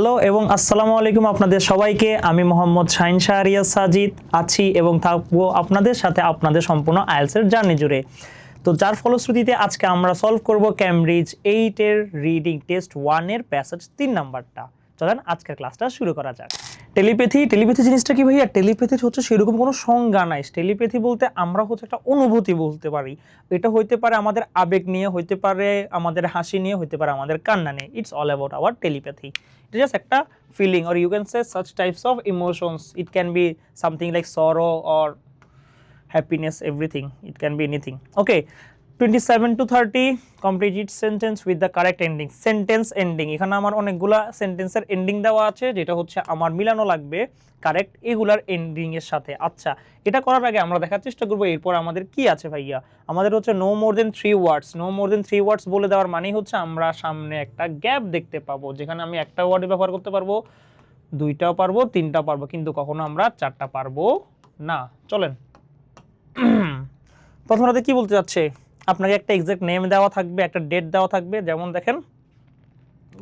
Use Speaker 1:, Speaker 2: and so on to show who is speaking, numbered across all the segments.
Speaker 1: Hello এবং আসসালামু আলাইকুম আপনাদের সবাইকে। আমি মোহাম্মদ শাহিন শাহরিয়া সাজিদ আছি এবং থাকব আপনাদের সাথে আপনাদের সম্পূর্ণ আইএলসের জার্নি জুড়ে। তো যার ফলশ্রুতিতে আজকে আমরা সলভ করব ক্যামব্রিজ এইটের রিডিং টেস্ট ওয়ানের প্যাসেজ তিন নাম্বারটা। চলেন আজকের ক্লাসটা শুরু করা যাক। টেলিপ্যাথি টেলিপ্যাথি জিনিসটা কি ভাইয়া? টেলিপ্যাথি হচ্ছে সেরকম কোনো সংজ্ঞা নাই। টেলিপ্যাথি বলতে আমরা হচ্ছে একটা অনুভূতি বলতে পারি। এটা হইতে পারে আমাদের আবেগ নিয়ে, হইতে পারে আমাদের হাসি নিয়ে, হইতে পারে আমাদের কান্না নিয়ে। It's all about our telepathy এটা জাস্ট একটা feeling or you can say such types of emotions it can be something like sorrow or happiness everything it can be anything okay 27 to 30 complete each sentence with the correct ending. Sentence ending. এখানে আমার অনেকগুলা সেন্টেন্সের ending দেওয়া আছে, যেটা হচ্ছে আমার মিলানো লাগবে কারেক্ট এগুলার এন্ডিং এর সাথে। আচ্ছা এটা করার আগে আমরা দেখার চেষ্টা করব এরপর আমাদের কি আছে ভাইয়া। আমাদের হচ্ছে no more then three words no more then three words বলে দেওয়ার মানেই হচ্ছে আমরা সামনে একটা গ্যাপ দেখতে পাবো, যেখানে আমি একটা ওয়ার্ড ব্যবহার করতে পারব, দুইটাও পারব তিনটা পারব, কিন্তু কখনো আমরা চারটা পারব না। চলেন। প্রথমটাতে কি বলতে যাচ্ছে আপনাকে একটা এক্সাক্ট নেম দেওয়া থাকবে একটা ডেট দেওয়া থাকবে। যেমন দেখেন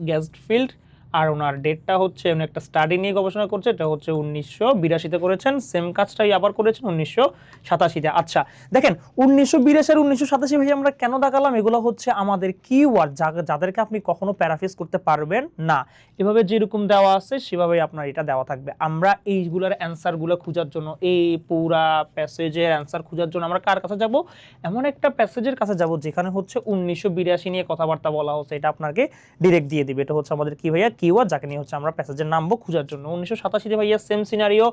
Speaker 1: গেস্ট ফিল্ড আর ওনার ডেটটা হচ্ছে, উনি একটা স্টাডি নিয়ে গবেষণা করছে, এটা হচ্ছে উনিশশো বিরাশিতে করেছেন সেম কাজটাই আবার করেছেন উনিশশো সাতাশিতে। আচ্ছা দেখেন, উনিশশো বিরাশি আর উনিশশো সাতাশি ভাই, আমরা কেন দেখালাম? এগুলো হচ্ছে আমাদের কিওয়ার্ড যাদেরকে আপনি কখনো প্যারাফিস করতে পারবেন না। এভাবে যেরকম দেওয়া আছে, সেভাবেই আপনার এটা দেওয়া থাকবে। আমরা এইগুলোর অ্যান্সারগুলো খোঁজার জন্য এই পুরা প্যাসেজের অ্যান্সার খোঁজার জন্য আমরা কার কাছে যাব? এমন একটা প্যাসেজের কাছে যাব, যেখানে হচ্ছে উনিশশো বিরাশি নিয়ে কথাবার্তা বলা হচ্ছে, এটা আপনাকে ডিরেক্ট দিয়ে দিবে। এটা হচ্ছে আমাদের কি ভাইয়া? কিওয়ার্ড, যাকে নিয়ে হচ্ছে আমরা প্যাসেজের নামবো খোঁজার জন্য। উনিশশো ভাইয়া সেম সিনারিও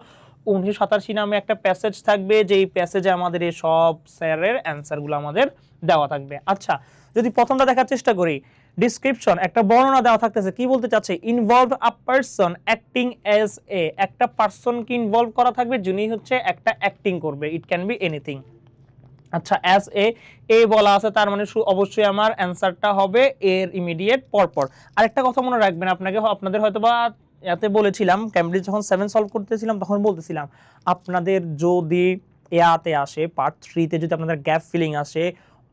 Speaker 1: উনিশশো সাতাশি নামে একটা প্যাসেজ থাকবে, যেই প্যাসেজে আমাদের এই সব স্যারের অ্যান্সারগুলো আমাদের দেওয়া থাকবে। আচ্ছা যদি প্রথমটা দেখার চেষ্টা করি ডিসক্রিপশন একটা বর্ণনা দেওয়া থাকতেছে। কি বলতে চাচ্ছে? Involve a person acting as a একটা পারসনকে ইনভলভ করা থাকবে, যিনি হচ্ছে একটা অ্যাক্টিং করবে। ইট ক্যান বি এনিথিং আচ্ছা অ্যাজ এ এ বলা আছে, তার মানে অবশ্যই আমার অ্যান্সারটা হবে এর ইমিডিয়েট পরপর। আরেকটা কথা মনে রাখবেন, আপনাকে আপনাদের হয়তো বা এতে বলেছিলাম ক্যামব্রিজ যখন সেভেন সলভ করতেছিলাম, তখন বলতেছিলাম, আপনাদের যদি এয়াতে আসে পার্ট থ্রিতে যদি আপনাদের গ্যাপ ফিলিং আসে,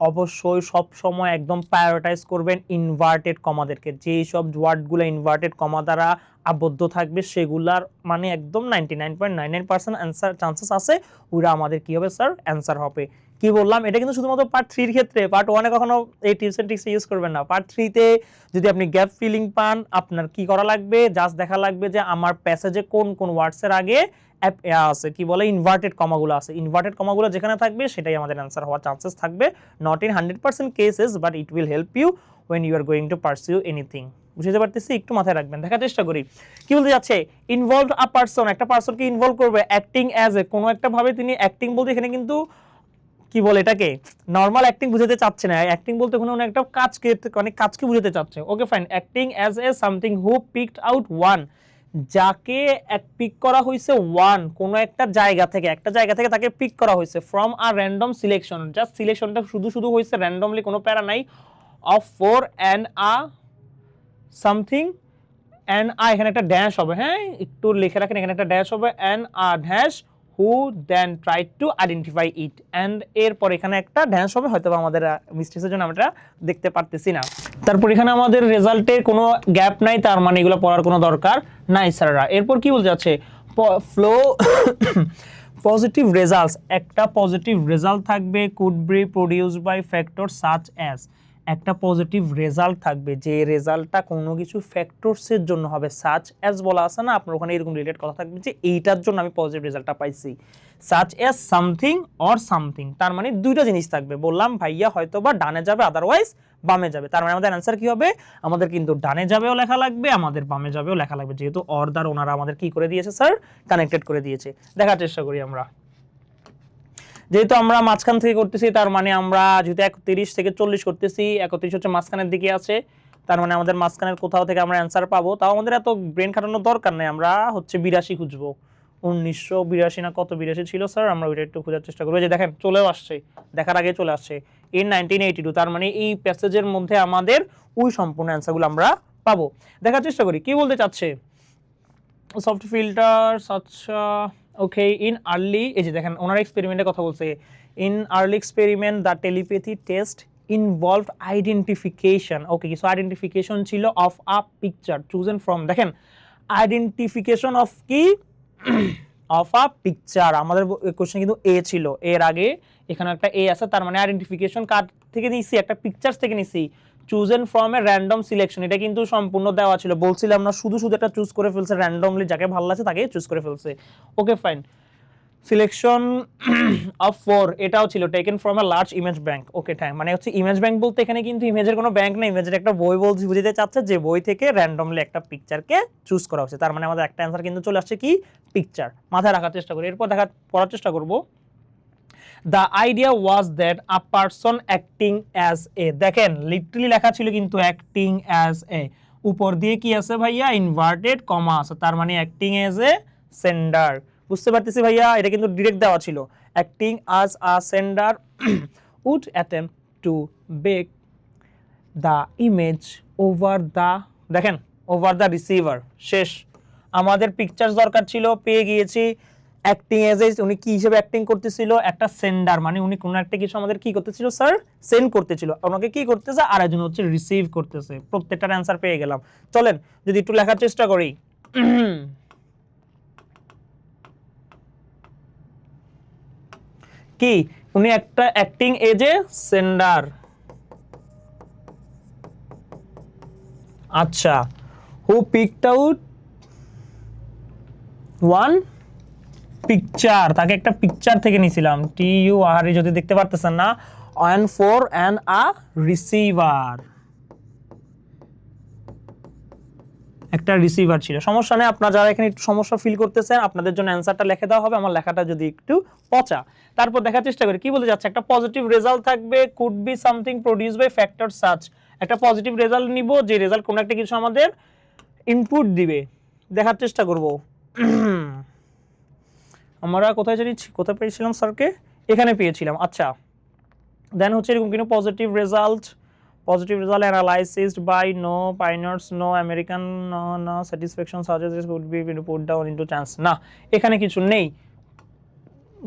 Speaker 1: অবশ্যই সব সময় একদম প্রায়োরিটাইজ করবেন ইনভার্টেড কমাদেরকে যেই সব ওয়ার্ডগুলো ইনভার্টেড কমা দ্বারা আবদ্ধ থাকবে, সেগুলার মানে একদম ninety nine point nine nine percent answer chances আছে, ওরা আমাদের কি হবে স্যার অ্যান্সার হবে। কি বললাম? এটা কিন্তু শুধুমাত্র পার্ট থ্রির ক্ষেত্রে পার্ট ওয়ানে কখনো এই টিপস এন্ড ট্রিক্স ইউজ করবেন না। পার্ট থ্রিতে যদি আপনি গ্যাপ ফিলিং পান, আপনার কি করা লাগবে? জাস্ট দেখা লাগবে যে আমার প্যাসেজে কোন কোন ওয়ার্ডসের আগে আছে, কি বলে ইনভার্টেড কমাগুলো আছে। ইনভার্টেড কমাগুলো যেখানে থাকবে, সেটাই আমাদের অ্যান্সার হওয়ার চান্সেস থাকবে। Not in hundred percent cases but it will help you when you are going to pursue anything বুঝতে পারতেছি? একটু মাথায় রাখবেন, দেখার চেষ্টা করি। কি বলতে যাচ্ছে? ইনভলভ আ পার্সন একটা পার্সনকে ইনভলভ করবে অ্যাক্টিং অ্যাজ এ কোনো একটা ভাবে তিনি অ্যাক্টিং বলতে এখানে কিন্তু কি বলে এটাকে? নর্মাল অ্যাক্টিং বুঝাতে চাচ্ছে না। অ্যাক্টিং বলতে কোনো একটা কাজকে অনেক কাজকে বুঝাতে চাচ্ছে। Okay fine acting as a something who picked out one যাকে এক পিক করা হয়েছে ওয়ান কোনো একটা জায়গা থেকে, একটা জায়গা থেকে তাকে পিক করা হয়েছে from a random selection just সিলেকশনটা শুধু শুধু হয়েছে র্যান্ডমলি কোনো প্যারা নাই। Of four and a something and a এখানে একটা ড্যাশ হবে। হ্যাঁ একটু লিখে রাখেন, এখানে একটা ড্যাশ হবে। And a dash who then try to identify it and এরপর এখানে একটা ড্যান্স হবে হয়তো আমাদের মিস্টেক্সের জন্য আমরা দেখতে পারতেছি না। তারপর এখানে আমাদের রেজাল্টে কোনো গ্যাপ নাই, তার মানে এগুলো পড়ার কোনো দরকার নাই, স্যাররা। এরপর কি বলতে যাচ্ছে? ফ্লো পজিটিভ রেজাল্টস একটা পজিটিভ রেজাল্ট থাকবে could be produce by factor such as একটা পজিটিভ রেজাল্ট থাকবে, যে রেজাল্টটা কোনো কিছু ফ্যাক্টরসের জন্য হবে। সাচ অ্যাজ বলা আছে না, আপনার ওখানে এরকম রিলেটেড কথা থাকবে যে এইটার জন্য আমি পজিটিভ রেজাল্টটা পাইছি। Such as something or something তার মানে দুইটা জিনিস থাকবে। বললাম, ভাইয়া হয়তো বা ডানে যাবে আদারওয়াইজ বামে যাবে। তার মানে আমাদের অ্যান্সার কী হবে? আমাদের কিন্তু ডানে যাবেও লেখা লাগবে, আমাদের বামে যাবেও লেখা লাগবে। যেহেতু অর দ্বার ওনারা আমাদের কি করে দিয়েছে স্যার কানেক্টেড করে দিয়েছে। দেখার চেষ্টা করি আমরা। যেহেতু আমরা মাঝখান থেকে করতেছি, তার মানে আমরা যেহেতু একত্রিশ থেকে চল্লিশ করতেছি, একত্রিশ হচ্ছে মাঝখানের দিকে আছে, তার মানে আমাদের মাঝখানের কোথাও থেকে আমরা অ্যান্সার পাবো। তাও আমাদের এত ব্রেন খাটানোর দরকার নেই, আমরা হচ্ছে বিরাশি খুঁজবো। উনিশশো বিরাশি না কত বিরাশি ছিল স্যার আমরা ওইটা একটু খোঁজার চেষ্টা করব। যে দেখেন, চলেও আসছে, দেখার আগে চলে আসছে। ইন নাইনটিন এইটি টু তার মানে এই প্যাসেজের মধ্যে আমাদের ওই সম্পূর্ণ অ্যান্সারগুলো আমরা পাবো। দেখার চেষ্টা করি, কি বলতে চাচ্ছে? সফট ফিল্টার্স আচ্ছা ওকে ইন আর্লি এই যে দেখেন, ওনার এক্সপেরিমেন্টের কথা বলছে। In early experiment the telepathy test involve identification okay কিছু আইডেন্টিফিকেশন ছিল of a picture chosen from দেখেন আইডেন্টিফিকেশন অফ কি? অফ আ পিকচার আমাদের কোশ্চেন কিন্তু এ ছিল। এর আগে এখানে একটা এ আছে, তার মানে আইডেন্টিফিকেশন কার্ড থেকে নিছি? একটা পিকচার্স থেকে নিছি। Chosen from a random selection এটা কিন্তু সম্পূর্ণ দেওয়া ছিল। বলছিলাম না, শুধু শুধু একটা চুজ করে ফেলছে র্যান্ডমলি যাকে ভালো লাগছে তাকে চুজ করে ফেলছে। Okay fine selection of four এটাও ছিল taken from a large image bank okay time মানে হচ্ছে ইমেজ ব্যাংক বলতে এখানে কিন্তু ইমেজের কোনো ব্যাংক নেই। ইমেজের একটা বই বলছি, বুঝতে চাচ্ছে যে বই থেকে র্যান্ডমলি একটা পিকচারকে চুজ করা হচ্ছে তার মানে আমাদের একটা অ্যান্সার কিন্তু চলে আসছে কি? পিকচার মাথায় রাখার চেষ্টা করি। এরপর দেখা, পড়ার চেষ্টা করব। The idea was that a person acting as a দেখেন লিটারালি লেখা ছিল কিন্তু অ্যাক্টিং অ্যাজ এ উপর দিয়ে কি আছে ভাইয়া? ইনভার্টেড কমা আছে, তার মানে অ্যাক্টিং অ্যাজ এ সেন্ডার বুঝতে পারতেছি ভাইয়া? এটা কিন্তু ডিরেক্ট দেওয়া ছিল। Acting as a sender would attempt to bake the image over the দেখেন ওভার দ্য রিসিভার শেষ। আমাদের পিকচার্স দরকার ছিল, পেয়ে গিয়েছি। অ্যাক্টিং এজ এ উনি কি হিসেবে অ্যাক্টিং করতেছিল? একটা সেন্ডার মানে উনি কোনো একটা কিছু আমাদের কি করতেছিল স্যার সেন্ড করতেছিল। ওনাকে কি করতেছে? আর একজন হচ্ছে রিসিভ করতেছে। প্রত্যেকটার অ্যান্সার পেয়ে গেলাম। চলেন, যদি একটু লেখার চেষ্টা করি। কি? উনি একটা অ্যাক্টিং এজে সেন্ডার আচ্ছা who picked out one picture তাকে একটা পিকচার থেকে নিছিলাম। টি ইউ আর যদি দেখতে পারতেছেন না on four and a receiver একটা রিসিভার ছিল। সমস্যা নেই, আপনারা যারা এখানে একটু সমস্যা ফিল করতেছেন, আপনাদের জন্য অ্যান্সারটা লিখে দেওয়া হবে, আমার লেখাটা যদি একটু পচা। তারপর দেখার চেষ্টা করি, কি বলতে যাচ্ছে একটা পজিটিভ রেজাল্ট থাকবে could be something produce by factor search একটা পজিটিভ রেজাল্ট নিব, যে রেজাল্ট কোনো একটা কিছু আমাদের ইনপুট দিবে। দেখার চেষ্টা করব। আমরা কোথায় জানি কোথায় পেয়েছিলাম স্যারকে? এখানে পেয়েছিলাম। আচ্ছা। দেন হচ্ছে এরকম কিন্তু positive result positive result analysed by no pioneers no American no no satisfaction suggest would be put down into chance না, এখানে কিছু নেই।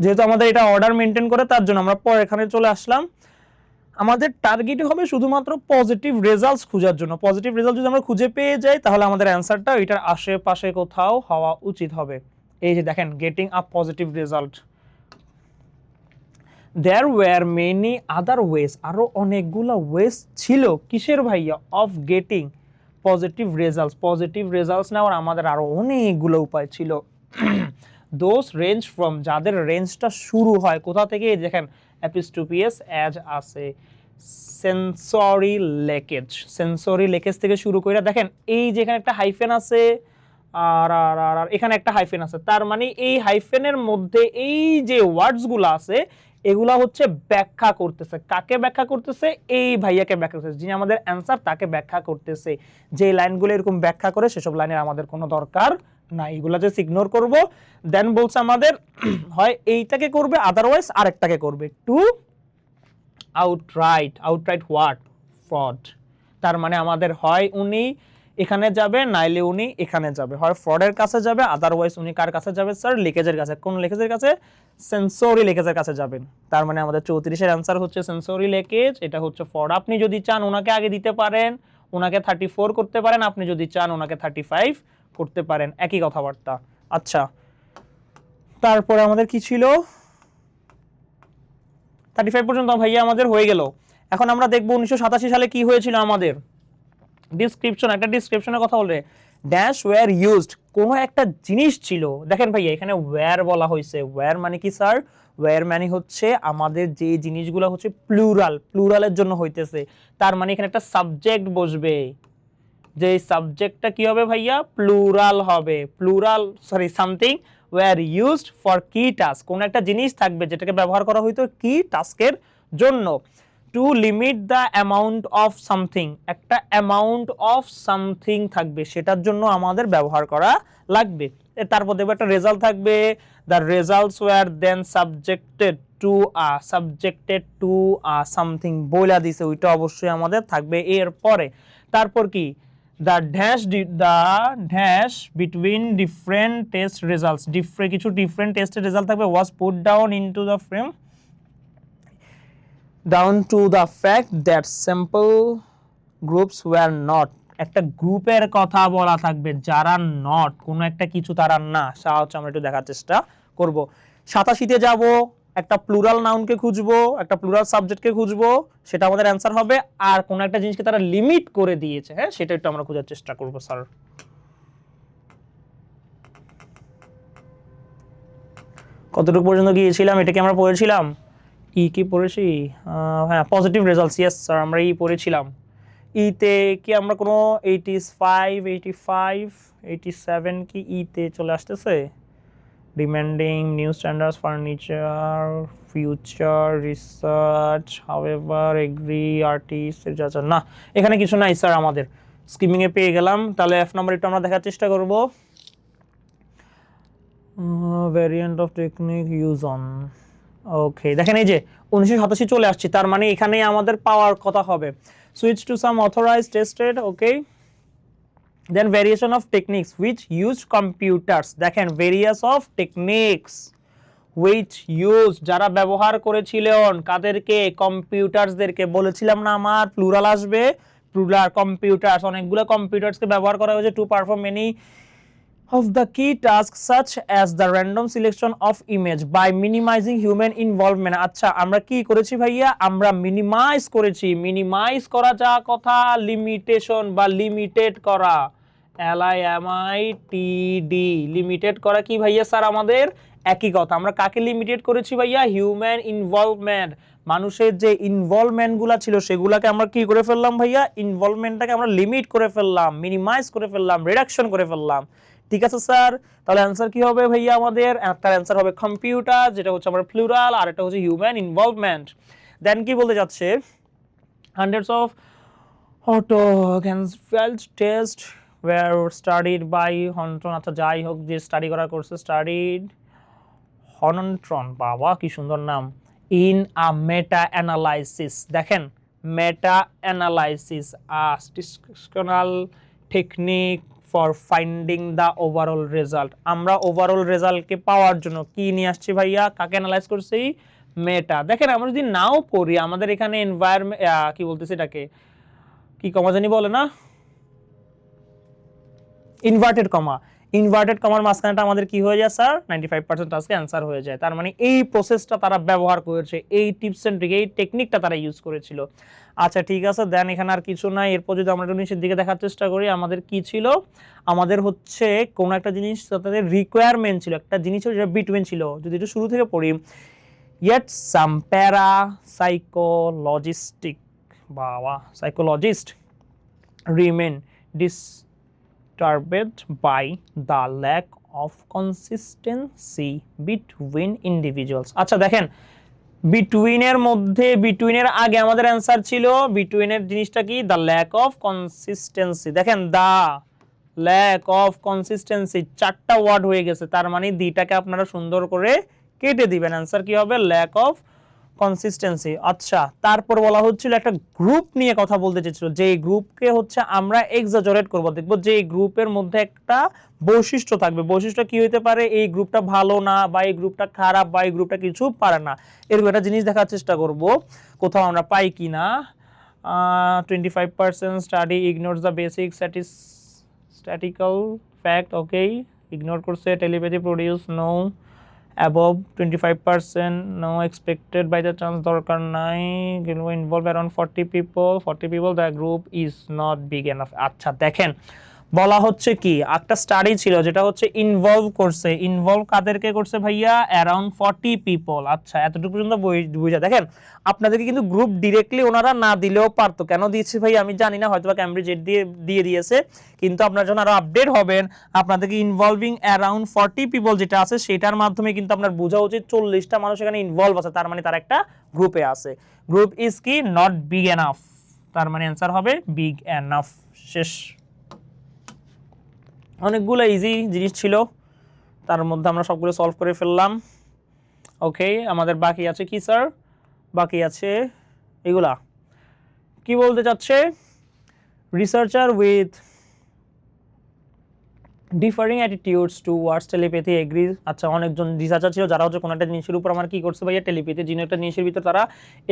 Speaker 1: যেহেতু আমাদের এটা অর্ডার মেনটেন করে, তার জন্য আমরা পর এখানে চলে আসলাম। আমাদের টার্গেট হবে শুধুমাত্র পজিটিভ রেজাল্টস খোঁজার জন্য। পজিটিভ রেজাল্ট যদি আমরা খুঁজে পেয়ে যাই, তাহলে আমাদের অ্যান্সারটা এটার আশেপাশে কোথাও হওয়া উচিত হবে। এই যে দেখেন getting a positive result there were many other ways আরও অনেকগুলো ওয়েস ছিল কিসের ভাইয়া? Of getting positive results positive results নেওয়ার আমাদের আরও অনেকগুলো উপায় ছিল। দোজ রেঞ্জ ফ্রম যাদের রেঞ্জটা শুরু হয়, কোথা থেকে? দেখেন অ্যাপিস্টুপিয়াস অ্যাজ আছে সেন্সরি লেকেজ সেন্সরি লেকেজ থেকে শুরু করে দেখেন, এই যেখানে একটা হাইফেন আছে আর আর আর আর এখানে একটা হাইফেন আছে। তার মানে এই হাইফেনের মধ্যে এই যে ওয়ার্ডসগুলো আছে, এগুলা হচ্ছে ব্যাখ্যা করতেছে। কাকে ব্যাখ্যা করতেছে? এই ভাইয়াকে ব্যাখ্যা করতেছে। যিনি আমাদের অ্যান্সার তাকে ব্যাখ্যা করতেছে। যে লাইনগুলো এরকম ব্যাখ্যা করে, সেসব লাইনের আমাদের কোনো দরকার না এগুলো জাস্ট ইগনোর করব। দেন বলছে আমাদের, হয় এইটাকে করবে আদারওয়াইজ আরেকটাকে করবে। To outright outright what fraud তার মানে আমাদের হয় উনি এখানে যাবে, নাইলে উনি এখানে যাবে। হয় ফ্রডের কাছে যাবে আদারওয়াইজ উনি কার কাছে যাবে? স্যার লিকেজের কাছে। কোন লিকেজের কাছে? সেন্সরি লিকেজের কাছে যাবেন। তার মানে আমাদের চৌত্রিশের অ্যান্সার হচ্ছে সেন্সরি লিকেজ এটা হচ্ছে ফ্রড আপনি যদি চান ওনাকে আগে দিতে পারেন ওনাকে থার্টি ফোর করতে পারেন। আপনি যদি চান ওনাকে থার্টি ফাইভ করতে পারেন। একই কথাবার্তা। আচ্ছা। তারপরে আমাদের কি ছিল? থার্টি ফাইভ পর্যন্ত ভাইয়া আমাদের হয়ে গেল। এখন আমরা দেখব উনিশশো সাতাশি সালে কি হয়েছিল আমাদের। ডিসক্রিপশন একটা ডিসক্রিপশনের কথা বলবে ড্যাশ ওয়্যার ইউজড কোনো একটা জিনিস ছিল। দেখেন ভাইয়া, এখানে ওয়্যার বলা হয়েছে। ওয়্যার মানে কি স্যার ওয়্যার মানে হচ্ছে আমাদের যে জিনিসগুলো হচ্ছে প্লুরাল প্লুরালের জন্য হইতেছে। তার মানে এখানে একটা সাবজেক্ট বসবে। যে সাবজেক্টটা কি হবে ভাইয়া? প্লুরাল হবে। Plural sorry something were used for কি টাস্ক কোন একটা জিনিস থাকবে যেটাকে ব্যবহার করা হইতো কি টাস্কের জন্য। To limit the amount of something একটা অ্যামাউন্ট অফ সামথিং থাকবে, সেটার জন্য আমাদের ব্যবহার করা লাগবে। তারপর দেখবে একটা রেজাল্ট থাকবে। The results were then subjected to a subjected to a something বইলা দিছে, ওইটা অবশ্যই আমাদের থাকবে এর পরে তারপর কি? The dash the dash between different test results different কিছু ডিফারেন্ট টেস্টের রেজাল্ট থাকবে was put down into the frame down to the fact that sample groups were not. একটা গ্রুপের কথা বলা থাকবে, যারা নট কোনো একটা কিছু তারা না হচ্ছে আমরা একটু দেখার চেষ্টা করব। সাতাশিতে যাব, একটা প্লুরাল নাউনকে খুঁজবো, একটা প্লুরাল সাবজেক্টকে খুঁজবো, সেটা আমাদের অ্যান্সার হবে, আর কোনো একটা জিনিসকে তারা লিমিট করে দিয়েছে হ্যাঁ সেটা একটু আমরা খোঁজার চেষ্টা করব স্যার কতটুকু পর্যন্ত গিয়েছিলাম এটাকে আমরা পড়েছিলাম? ই কি পড়েছি? হ্যাঁ পজিটিভ রেজাল্টস ইয়েস স্যার আমরা ই পড়েছিলাম। ইতে কি আমরা কোনো eighty five eighty five eighty seven কি ইতে চলে আসতেছে demanding new standards furniture future research however agree artist আচ্ছা না, এখানে কিছু নাই স্যার আমাদের। স্কিমিংয়ে পেয়ে গেলাম, তাহলে এফ নাম্বার একটু আমরা দেখার চেষ্টা করব। Variant of technique use on okay দেখেন এই যে উনিশশো সাতাশি চলে আসছি, তার মানে এখানেই আমাদের পাওয়ার কথা হবে। Switch to some authorize tested okay then variation of techniques which use computers দেখেন various of techniques which use যারা ব্যবহার করেছিলেন, কাদেরকে? কম্পিউটার্সদেরকে বলেছিলাম না আমার প্লুরাল আসবে। প্লুরাল কম্পিউটার্স অনেকগুলো কম্পিউটার্সকে ব্যবহার করা হয়েছে to perform any of the key tasks such as the random selection of image by minimizing human involvement. আচ্ছা আমরা কি করেছি ভাইয়া? আমরা মিনিমাইজ করেছি। মিনিমাইজ করা যা কথা লিমিটেশন বা লিমিটেড করা। L I M I T D limited করা কি ভাইয়া স্যার আমাদের? একই কথা। আমরা কাকে লিমিটেড করেছি ভাইয়া? হিউম্যান ইনভলভমেন্ট মানুষের যে ইনভলভমেন্টগুলো ছিল, সেগুলোকে আমরা কি করে ফেললাম ভাইয়া? ইনভলভমেন্টটাকে আমরা লিমিট করে ফেললাম মিনিমাইজ করে ফেললাম রিডাকশন করে ফেললাম। ঠিক আছে, স্যার। তাহলে অ্যান্সার কি হবে ভাইয়া আমাদের? একটা অ্যান্সার হবে কম্পিউটার যেটা হচ্ছে আমার প্লুরাল আর একটা হচ্ছে হিউম্যান ইনভলভমেন্ট দেন কি বলতে যাচ্ছে? Hundreds of autoganzfeld test were studied by Honorton আচ্ছা যাই হোক, যে স্টাডি করা করছে স্টাডিড হনন্ট্রন বাবা, কি সুন্দর নাম। ইন আ মেটা অ্যানালাইসিস দেখেন meta analysis a technique for finding the overall result আমরা ওভারঅল রেজাল্টকে পাওয়ার জন্য কি নিয়ে আসছি ভাইয়া? কাকে অ্যানালাইজ করছি? মেটা দেখেন, আমরা যদি নাও পড়ি, আমাদের এখানে এনভায়রনমেন্ট কি বলতেছি এটাকে? কি কমা জানি বলে না? ইনভার্টেড কমা ইনভার্টেড কমার মাঝখানেটা আমাদের কি হয়ে যায় স্যার নাইনটি ফাইভ পার্সেন্ট আজকে অ্যান্সার হয়ে যায়। তার মানে এই প্রসেসটা তারা ব্যবহার করেছে, এই টিপস অ্যান্ড ট্রিক এই টেকনিকটা তারা ইউজ করেছিল। আচ্ছা ঠিক আছে দেন এখানে আর কিছু নাই। এরপর যদি আমরা একটু নিচের দিকে দেখার চেষ্টা করি, আমাদের কি ছিল? আমাদের হচ্ছে কোনো একটা জিনিস তাদের রিকোয়ারমেন্ট ছিল, একটা জিনিস যেটা বিটুইন ছিল। যদি একটু শুরু থেকে পড়ি, yet some para psychologistic বাবা, psychologist remain disturbed by the lack of consistency between individuals. আচ্ছা দেখেন বিটুইনের মধ্যে বিটুইনের আগে আমাদের অ্যান্সার ছিল বিটুইনের জিনিসটা কি? দ্য ল্যাক অফ কনসিস্টেন্সি দেখেন দা ল্যাক অফ কনসিস্টেন্সি চারটা ওয়ার্ড হয়ে গেছে, তার মানে দিটাকে আপনারা সুন্দর করে কেটে দিবেন। অ্যান্সার কি হবে? ল্যাক অফ কনসিস্টেন্সি আচ্ছা তারপর বলা হচ্ছিল একটা গ্রুপ নিয়ে কথা বলতে চেয়েছিল যে এই গ্রুপকে হচ্ছে আমরা এক্সাজরেট করব, দেখব যে এই গ্রুপের মধ্যে একটা বৈশিষ্ট্য থাকবে, বৈশিষ্ট্য কি হতে পারে, এই গ্রুপটা ভালো না, বা এই গ্রুপটা খারাপ, বা এই গ্রুপটা কিছু পারে না, এরকম একটা জিনিস দেখার চেষ্টা করব, কোথাও আমরা পাই কি না twenty five percent study ignore the basic statis statistical fact okay ignore করছে telepathy produce no above twenty five percent no expected by the chance দরকার নাই। Involve around forty people forty people the group is not big enough আচ্ছা দেখেন বলা হচ্ছে কি? একটা study ছিল যেটা হচ্ছে ইনভলভ করছে। ইনভলভ কাদেরকে করছে ভাইয়া? অ্যারাউন্ড ফর্টি পিপল আচ্ছা এতটুকু পর্যন্ত বুঝা। দেখেন, আপনাদেরকে কিন্তু গ্রুপ ডিরেক্টলি ওনারা না দিলেও পারতো। কেন দিয়েছে ভাই আমি জানি না হয়তো বা ক্যামব্রিজ দিয়ে দিয়ে দিয়েছে। কিন্তু আপনারা যখন আরও আপডেট হবেন। আপনাদেরকে ইনভলভিং অ্যারাউন্ড ফর্টি পিপল যেটা আছে, সেটার মাধ্যমে কিন্তু আপনার বোঝা উচিত চল্লিশটা মানুষ এখানে ইনভলভ আছে। তার মানে তার একটা গ্রুপে আছে। গ্রুপ ইজ কি? নট বিগ এনাফ তার মানে অ্যান্সার হবে বিগ এনাফ শেষ। অনেকগুলো ইজি জিনিস ছিল। তার মধ্যে আমরা সবগুলো সলভ করে ফেললাম। ওকে আমাদের বাকি আছে কি স্যার বাকি আছে এগুলা। কি বলতে চাচ্ছে? Researcher with differing attitudes towards telepathy agree আচ্ছা অনেকজন রিসার্চার ছিল, যারা হচ্ছে কোনো একটা জিনিসের উপর আমার কী করছে ভাইয়া? টেলিপ্যাথি যিনি একটা জিনিসের ভিতর তারা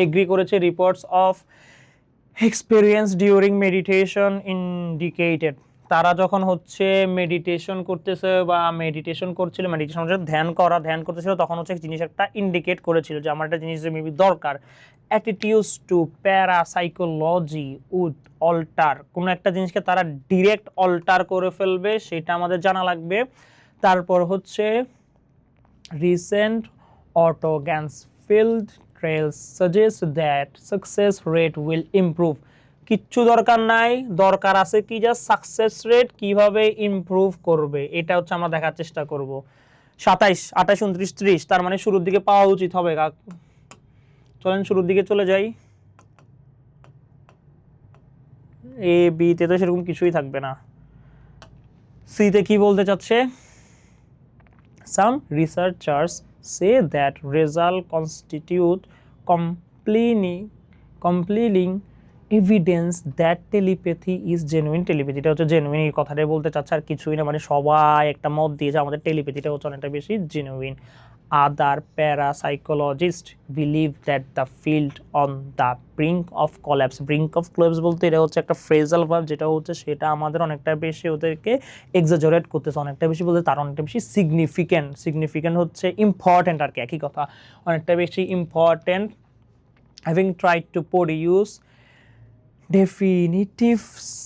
Speaker 1: এগ্রি করেছে reports of experience during meditation indicated তারা যখন হচ্ছে মেডিটেশন করতেছে বা মেডিটেশন করছিল মেডিটেশন হচ্ছে ধ্যান করা, ধ্যান করতেছিল, তখন হচ্ছে জিনিস একটা ইন্ডিকেট করেছিল যে আমার একটা জিনিস মেবি দরকার। Attitudes to parapsychology would alter কোনো একটা জিনিসকে তারা ডিরেক্ট অল্টার করে ফেলবে, সেটা আমাদের জানা লাগবে। তারপর হচ্ছে recent autoganzfeld trials suggest that success rate will improve কিচ্ছু দরকার নাই। দরকার আছে কি? যা সাকসেস রেট কীভাবে ইমপ্রুভ করবে? এটা হচ্ছে আমরা দেখার চেষ্টা করব। সাতাইশ আঠাশ উনত্রিশ ত্রিশ তার মানে শুরুর দিকে পাওয়া উচিত হবে। চলেন শুরুর দিকে চলে যাই। এ বিতে তো সেরকম কিছুই থাকবে না। সিতে কি বলতে চাচ্ছে? Some researchers say that result constitute compelling, compelling evidence that telepathy is genuine telepathy, এটা হচ্ছে জেনুইন এই কথাটাই বলতে চাচ্ছে আর কিছুই না মানে সবাই একটা মত দিয়েছে, আমাদের টেলিপ্যাথিটা হচ্ছে অনেকটা বেশি genuine other parapsychologist believe that the field on the brink of collapse brink of collapse বলতে এটা হচ্ছে একটা ফ্রেজাল ভাব যেটা হচ্ছে সেটা আমাদের অনেকটা বেশি ওদেরকে এক্সাজারেট করতেছে, অনেকটা বেশি বলতে তার অনেকটা বেশি সিগনিফিক্যান্ট সিগনিফিক্যান্ট হচ্ছে ইম্পর্ট্যান্ট আর কি, একই কথা, অনেকটা বেশি important having tried to produce definitive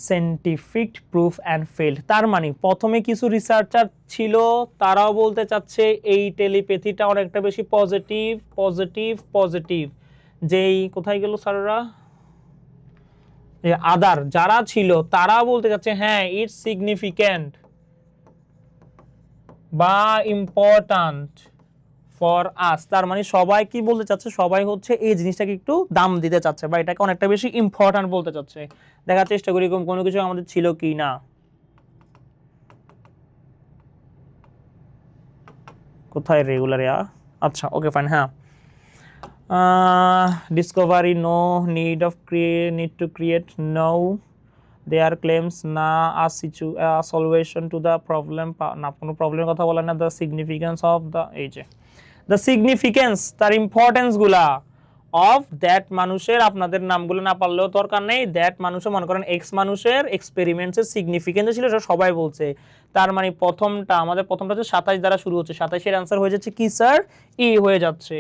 Speaker 1: scientific proof and failed তার মানে প্রথমে কিছু রিসার্চার ছিল, তারাও বলতে চাচ্ছে এই টেলিপ্যাথিটা অনেকটা বেশি পজিটিভ পজিটিভ পজিটিভ যেই কোথায় গেল স্যাররা? আদার যারা ছিল তারা বলতে চাচ্ছে হ্যাঁ ইটস সিগনিফিক্যান্ট বা ইম্পর্ট্যান্ট ফর আস তার মানে সবাই কি বলতে চাচ্ছে? সবাই হচ্ছে এই জিনিসটাকে একটু দাম দিতে চাচ্ছে বা এটাকে অনেকটা বেশি ইম্পর্ট্যান্ট বলতে চাচ্ছে। দেখার চেষ্টা করি এরকম কোনো কিছু আমাদের ছিল কি না। কোথায় রেগুলার আচ্ছা ওকে ফাইন হ্যাঁ। Discovery no need of create need to create no there claims না a সিচু solution to the problem না, কোনো প্রবলেমের কথা বলে না দ্য সিগনিফিকেন্স অফ দ্য এই যে। দ্য সিগনিফিকেন্স তার ইম্পর্টেন্সগুলা অফ দ্যাট মানুষের, আপনাদের নামগুলো না পারলেও দরকার নেই। দ্যাট মানুষের মনে করেন এক্স মানুষের এক্সপেরিমেন্টসের সিগনিফিকেন্স ছিল, সেটা সবাই বলছে। তার মানে প্রথমটা, আমাদের প্রথমটা হচ্ছে সাতাশ দ্বারা শুরু হচ্ছে। সাতাশের অ্যান্সার হয়ে যাচ্ছে কি স্যার ই হয়ে যাচ্ছে।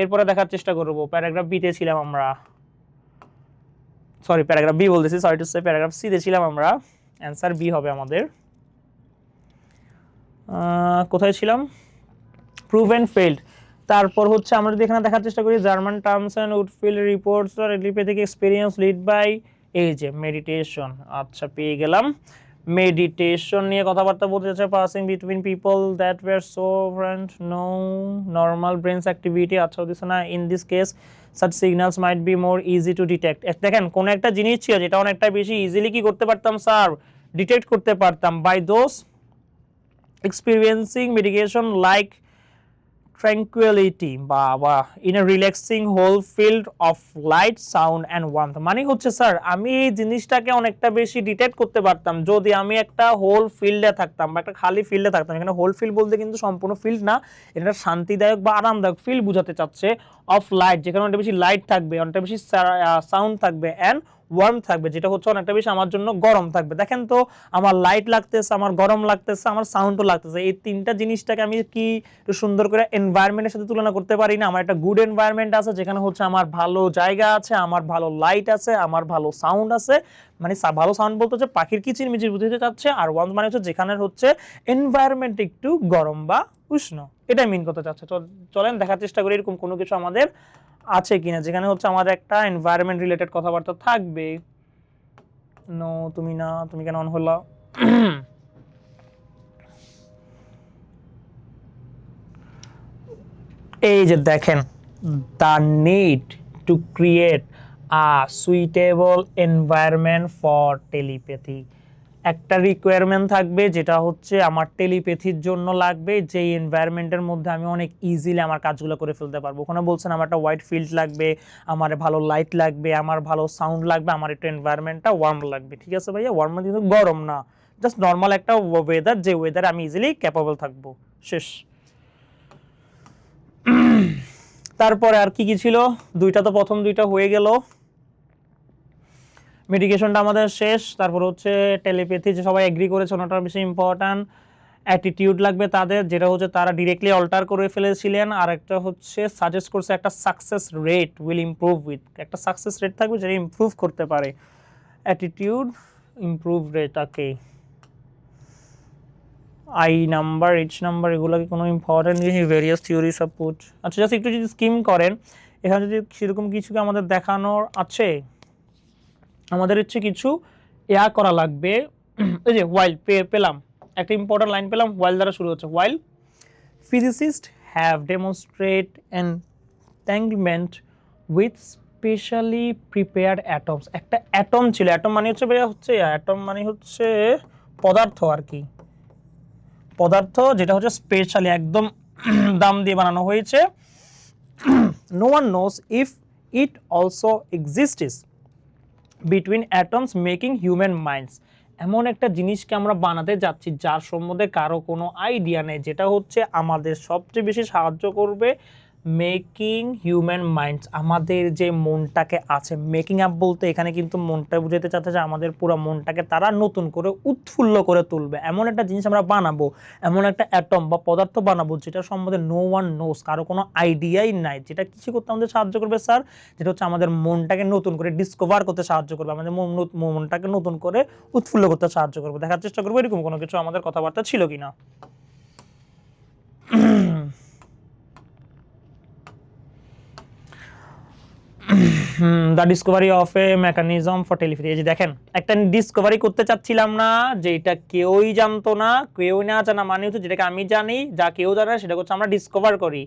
Speaker 1: এরপরে দেখার চেষ্টা করব। প্যারাগ্রাফ বিতে ছিলাম আমরা। সরি প্যারাগ্রাফ বি বলতেছি সরি টু সে প্যারাগ্রাফ সিতে ছিলাম আমরা। অ্যান্সার বি হবে আমাদের। কোথায় ছিলাম? প্রুভ অ্যান্ড ফেল্ড তারপর হচ্ছে আমরা যদি এখানে দেখার চেষ্টা করি, German terms and woodfield reports, R telepathic experience lead by এই যে মেডিটেশন আচ্ছা পেয়ে গেলাম। মেডিটেশন নিয়ে কথাবার্তা বলতে চাচ্ছে passing between people that were so friend no normal brains activity আচ্ছা দিস না in this case such signals might be more easy to detect দেখেন, কোন একটা জিনিস ছিল যেটা অনেকটা বেশি ইজিলি কি করতে পারতাম স্যার ডিটেক্ট করতে পারতাম। By those experiencing medication like tranquility বা বা in a relaxing whole field of light sound and warmth মানে হচ্ছে স্যার আমি এই জিনিসটাকে অনেকটা বেশি ডিটেক্ট করতে পারতাম যদি আমি একটা হোল ফিল্ডে থাকতাম বা একটা খালি ফিল্ডে থাকতাম। এখানে হোল ফিল্ড বলতে কিন্তু সম্পূর্ণ ফিল্ড না, এটা শান্তিদায়ক বা আরামদায়ক ফিল্ড বোঝাতে চাচ্ছে অফ লাইট যেখানে অনেকটা বেশি লাইট থাকবে, অনেকটা বেশি সাউন্ড থাকবে অ্যান্ড ওয়ার্ম থাকবে, যেটা হচ্ছে অনেকটা বেশি আমার জন্য গরম থাকবে। দেখেন তো, আমার লাইট লাগতেছে, আমার গরম লাগতেছে, আমার সাউন্ডও লাগতেছে। এই তিনটা জিনিসটাকে আমি কি সুন্দর করে এনভায়রনমেন্টের সাথে তুলনা করতে পারি না? আমার একটা গুড এনভায়রনমেন্ট আছে, যেখানে হচ্ছে আমার ভালো জায়গা আছে, আমার ভালো লাইট আছে, আমার ভালো সাউন্ড আছে। মানে ভালো সাউন্ড বলতে হচ্ছে পাখির কিচির মিচির বুঝতে চাচ্ছে, আর ওয়ার্ম মানে হচ্ছে যেখানে হচ্ছে এনভায়রনমেন্ট একটু গরম বা উষ্ণ। এটাই মিন করতে চাচ্ছে। চল- চলেন, দেখার চেষ্টা করি, এরকম কোনো কিছু আমাদের আছে কিনা, যেখানে হচ্ছে আমাদের একটা এনভায়রনমেন্ট রিলেটেড কথাবার্তা থাকবে। নো তুমি না, তুমি কেন অন হলো? এই যে দেখেন the need to create a suitable environment for telepathy একটা রিকোয়ারমেন্ট থাকবে, যেটা হচ্ছে আমার টেলিপ্যাথির জন্য লাগবে যে এনভায়রনমেন্টের মধ্যে আমি অনেক ইজিলি আমার কাজগুলো করে ফেলতে পারব। ওখানে বলছেন আমার একটা হোয়াইট ফিল্ড লাগবে, আমার ভালো লাইট লাগবে, আমার ভালো সাউন্ড লাগবে, আমার একটু এনভায়রনমেন্টটা ওয়ার্ম লাগবে। ঠিক আছে ভাইয়া? ওয়ার্ম কিন্তু গরম না জাস্ট নর্মাল একটা ওয়েদার যে ওয়েদারে আমি ইজিলি ক্যাপাবল থাকব। শেষ। তারপরে আর কি কি ছিল? দুইটা তো প্রথম দুইটা হয়ে গেল। মেডিকেশনটা আমাদের শেষ, তারপর হচ্ছে টেলিপ্যাথি যে সবাই এগ্রি করেছে ওনাটা বেশি ইম্পর্ট্যান্ট অ্যাটিটিউড লাগবে তাদের, যেটা হচ্ছে তারা ডিরেক্টলি অল্টার করে ফেলেছিলেন। আর একটা হচ্ছে সাজেস্ট করছে একটা success rate will improve with একটা সাকসেস রেট থাকবে যেটা ইমপ্রুভ করতে পারে। Attitude improve rate okay I number H number এগুলো কি কোনো ইম্পর্টেন্ট জিনিস ভেরিয়াস থিওরি সব পুট আচ্ছা জাস্ট একটু যদি স্কিম করেন, এখানে যদি সেরকম কিছু কি আমাদের দেখানোর আছে? আমাদের হচ্ছে কিছু ইয়া করা লাগবে। এই যে ওয়াইল পেলাম। একটা ইম্পর্টেন্ট লাইন পেলাম ওয়াইল দ্বারা শুরু হচ্ছে। While physicists have demonstrated entanglement with specially prepared atoms একটা অ্যাটম ছিল। অ্যাটম মানে হচ্ছে ভাইয়া হচ্ছে অ্যাটম মানে হচ্ছে পদার্থ আর কি। পদার্থ যেটা হচ্ছে স্পেশালি একদম দাম দিয়ে বানানো হয়েছে। No one knows if it also exists between atoms making human minds এমন একটা জিনিসকে আমরা বানাতে যাচ্ছি যার সম্বন্ধে কারও কোনো আইডিয়া নেই, যেটা হচ্ছে আমাদের সবচেয়ে বেশি সাহায্য করবে মেকিং হিউম্যান মাইন্ডস, আমাদের যে মনটাকে আছে, মেকিং আপ বলতে এখানে কিন্তু মনটা বুঝাতে চাচ্ছে যে আমাদের পুরো মনটাকে তারা নতুন করে উৎফুল্ল করে তুলবে। এমন একটা জিনিস আমরা বানাবো, এমন একটা অ্যাটম বা পদার্থ বানাবো যেটা সম্বন্ধে নো ওয়ান নোস কারও কোনো আইডিয়াই নাই, যেটা কিছু করতে আমাদের সাহায্য করবে স্যার যেটা হচ্ছে আমাদের মনটাকে নতুন করে ডিসকভার করতে সাহায্য করবে, আমাদের মনটাকে নতুন করে উৎফুল্ল করতে সাহায্য করবে। দেখার চেষ্টা করব এরকম কোনো কিছু আমাদের কথাবার্তা ছিল কিনা। The discovery of a mechanism for telepathy এই যে দেখেন, একটা ডিসকভারি করতে চাচ্ছিলাম না যে এটা কেউই জানতো না, কেউই না জানা মানে হচ্ছে যেটাকে আমি জানি, যা কেউ জানে সেটা হচ্ছে আমরা ডিসকভার করি।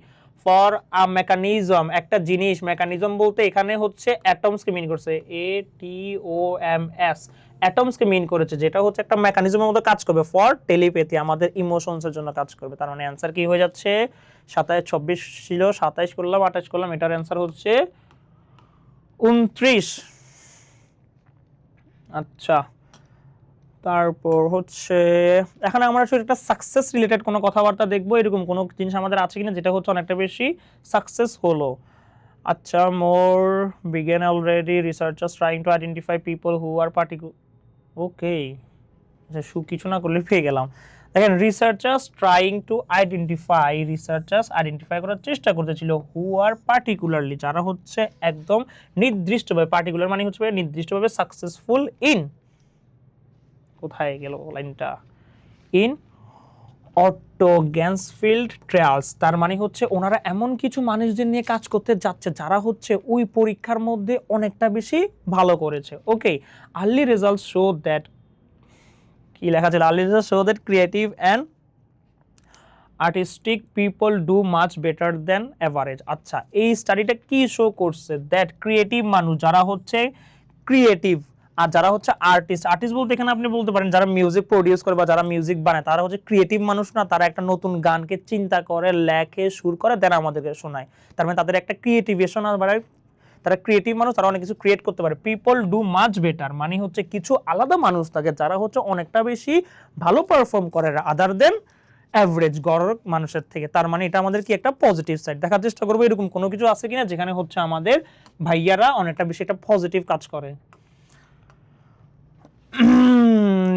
Speaker 1: ফর আ মেকানিজম একটা জিনিস মেকানিজম বলতে এখানে হচ্ছে অ্যাটমসকে মিন করছে। A T O M S অ্যাটমসকে মিন করেছে, যেটা হচ্ছে একটা মেকানিজমের মতো কাজ করবে। ফর টেলিপ্যাথি আমাদের ইমোশনসের জন্য কাজ করবে। তার মানে অ্যান্সার কি হয়ে যাচ্ছে? সাতাশ চব্বিশ ছিল, সাতাইশ করলাম, আঠাশ করলাম, এটার অ্যান্সার হচ্ছে উনত্রিশ। আচ্ছা তারপর হচ্ছে, এখানে আমরা শুধু একটা সাকসেস রিলেটেড কোনো কথাবার্তা দেখব, এরকম কোনো জিনিস আমাদের আছে কিনা, যেটা হচ্ছে অনেকটা বেশি সাকসেস হলো। আচ্ছা more began already researchers trying to identify people who are particu okay আচ্ছা সু কিছু না করলে পেয়ে গেলাম। দেখেন researchers trying to identify researchers identify করার চেষ্টা করতেছিল হু আর পার্টিকুলারলি যারা হচ্ছে একদম নির্দিষ্টভাবে পার্টিকুলার মানে হচ্ছে নির্দিষ্টভাবে সাকসেসফুল ইন কোথায় গেল লাইনটা? ইন অটো গ্যান্সফিল্ড ট্রায়ালস তার মানে হচ্ছে ওনারা এমন কিছু মানুষদের নিয়ে কাজ করতে যাচ্ছে, যারা হচ্ছে ওই পরীক্ষার মধ্যে অনেকটা বেশি ভালো করেছে। Okay early result show that কি লেখা ছিল early result show that creative and artistic people do much better than average আচ্ছা এই স্টাডিটা কি শো করছে? দ্যাট ক্রিয়েটিভ মানুষ যারা হচ্ছে ক্রিয়েটিভ আর যারা হচ্ছে আর্টিস্ট আর্টিস্ট বলতে এখানে আপনি বলতে পারেন, যারা মিউজিক প্রডিউস করে বা যারা মিউজিক বানায়, তারা হচ্ছে ক্রিয়েটিভ মানুষ না, তারা একটা নতুন গানকে চিন্তা করে, লেখে, সুর করে দেন আমাদেরকে শোনায়। তার মানে তাদের একটা ক্রিয়েটিভেশন আর তারা ক্রিয়েটিভ মানুষ, তারা অনেক কিছু ক্রিয়েট করতে পারে। পিপল ডু মাচ বেটার মানে হচ্ছে কিছু আলাদা মানুষ থাকে, যারা হচ্ছে অনেকটা বেশি ভালো পারফর্ম করে আদার দেন অ্যাভারেজ গড় মানুষের থেকে। তার মানে এটা আমাদের কি একটা পজিটিভ সাইড দেখার চেষ্টা করব এরকম কোনো কিছু আছে কিনা, যেখানে হচ্ছে আমাদের ভাইয়ারা অনেকটা বেশি একটা পজিটিভ কাজ করে।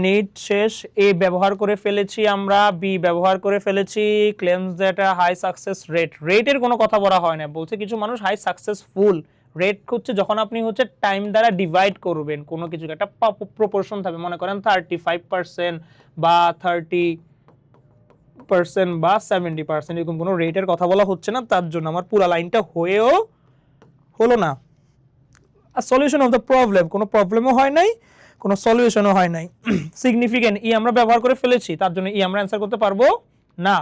Speaker 1: নিট শেষ, এ ব্যবহার করে ফেলেছি আমরা, বি ব্যবহার করে ফেলেছি claims that high success rate রেটের কোনো কথা বলা হয় না, বলছে কিছু মানুষ হাই সাকসেসফুল রেট হচ্ছে যখন আপনি হচ্ছে টাইম দ্বারা ডিভাইড করবেন, কোনো কিছু একটা প্রপোর্শন থাকবে। মনে করেন থার্টি ফাইভ পার্সেন্ট বা থার্টি পার্সেন্ট বা সেভেন্টি পার্সেন্ট এরকম কোনো রেটের কথা বলা হচ্ছে না, তার জন্য আমার পুরো লাইনটা হয়েও হলো না। সলিউশন অফ দ্য প্রবলেম কোনো প্রবলেমও হয় নাই, কোনো সলিউশনও হয় নাই। সিগনিফিকেন্ট ই আমরা ব্যবহার করে ফেলেছি, তার জন্য ই আমরা অ্যান্সার করতে পারব না।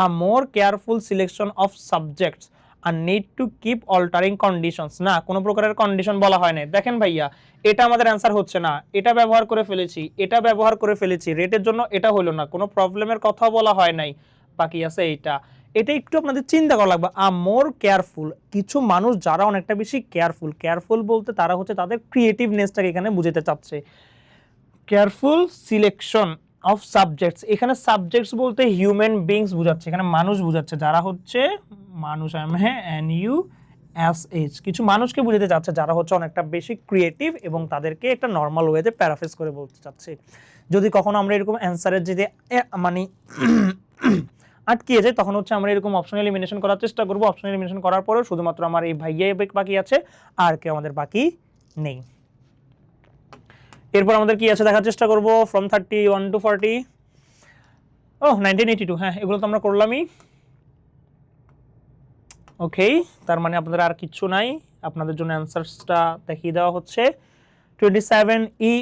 Speaker 1: A more careful selection of subjects are need to keep altering conditions না, কোনো প্রকারের কন্ডিশন বলা হয় না দেখেন ভাইয়া, এটা আমাদের অ্যান্সার হচ্ছে না। এটা ব্যবহার করে ফেলেছি, এটা ব্যবহার করে ফেলেছি রেটের জন্য এটা হলো না। কোনো প্রবলেমের কথা বলা হয় নাই। বাকি আছে এইটা। এটা একটু আপনাদের চিন্তা করা লাগবে। আ মোর কেয়ারফুল কিছু মানুষ যারা অনেকটা বেশি কেয়ারফুল কেয়ারফুল বলতে তারা হচ্ছে তাদের ক্রিয়েটিভনেসটাকে এখানে বুঝাতে চাচ্ছে। কেয়ারফুল সিলেকশন অফ সাবজেক্টস এখানে সাবজেক্টস বলতে হিউম্যান বিংস বোঝাচ্ছে, এখানে মানুষ বোঝাচ্ছে, যারা হচ্ছে মানুষ আম হ্যাঁ এন ইউ এস এইচ কিছু মানুষকে বুঝাতে চাচ্ছে, যারা হচ্ছে অনেকটা বেশি ক্রিয়েটিভ এবং তাদেরকে একটা নর্মাল ওয়েতে প্যারাফেস করে বলতে চাচ্ছে। যদি কখনো আমরা এরকম অ্যান্সারের যদি মানে আটকিয়ে যায় তখন হচ্ছে আমরা এরকম অপশন এলিমিনেশন করার চেষ্টা করব। অপশন এলিমিনেশন করার পরেও শুধুমাত্র আমার এই ভাইয়াই বাকি আছে, আর কেউ আমাদের বাকি নেই। এরপর আমাদের কি আছে দেখার চেষ্টা করব? From thirty one to forty O nineteen eighty two হ্যাঁ এগুলো তো আমরা করলামই। ওকে তার মানে আপনাদের আর কিচ্ছু নাই। আপনাদের জন্য অ্যান্সারসটা দেখিয়ে দেওয়া হচ্ছে। Twenty seven E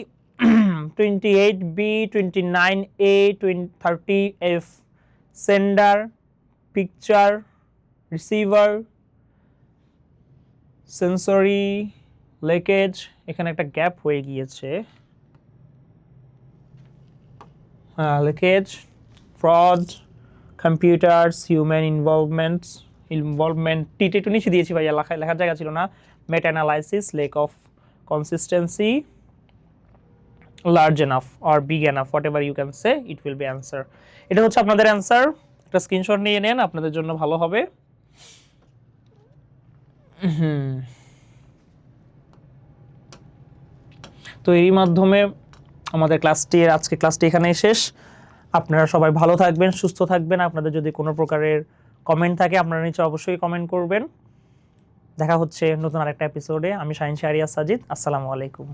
Speaker 1: twenty eight B twenty nine A twenty thirty F sender picture receiver sensory leakage এখানে একটা গ্যাপ হয়ে গিয়েছে। Leakage fraud computers human involvements involvement টিটে একটু নিচে দিয়েছি ভাইয়া, লেখা লেখার জায়গা ছিল না। Meta analysis lack of consistency large enough or big enough whatever you can say it will be answer এটা হচ্ছে আপনাদের অ্যান্সার একটা স্ক্রিনশট নিয়ে নেন, আপনাদের জন্য ভালো হবে। হুম। তো এরই মাধ্যমে আমাদের ক্লাসটি আজকে ক্লাসটি এখানেই শেষ। আপনারা সবাই ভালো থাকবেন, সুস্থ থাকবেন। আপনাদের যদি কোনো প্রকারের কমেন্ট থাকে, আপনারা নিচে অবশ্যই কমেন্ট করবেন। দেখা হচ্ছে নতুন আরেকটা এপিসোডে আমি শাহিন শাহরিয়া সাজিদ। আসসালামু আলাইকুম।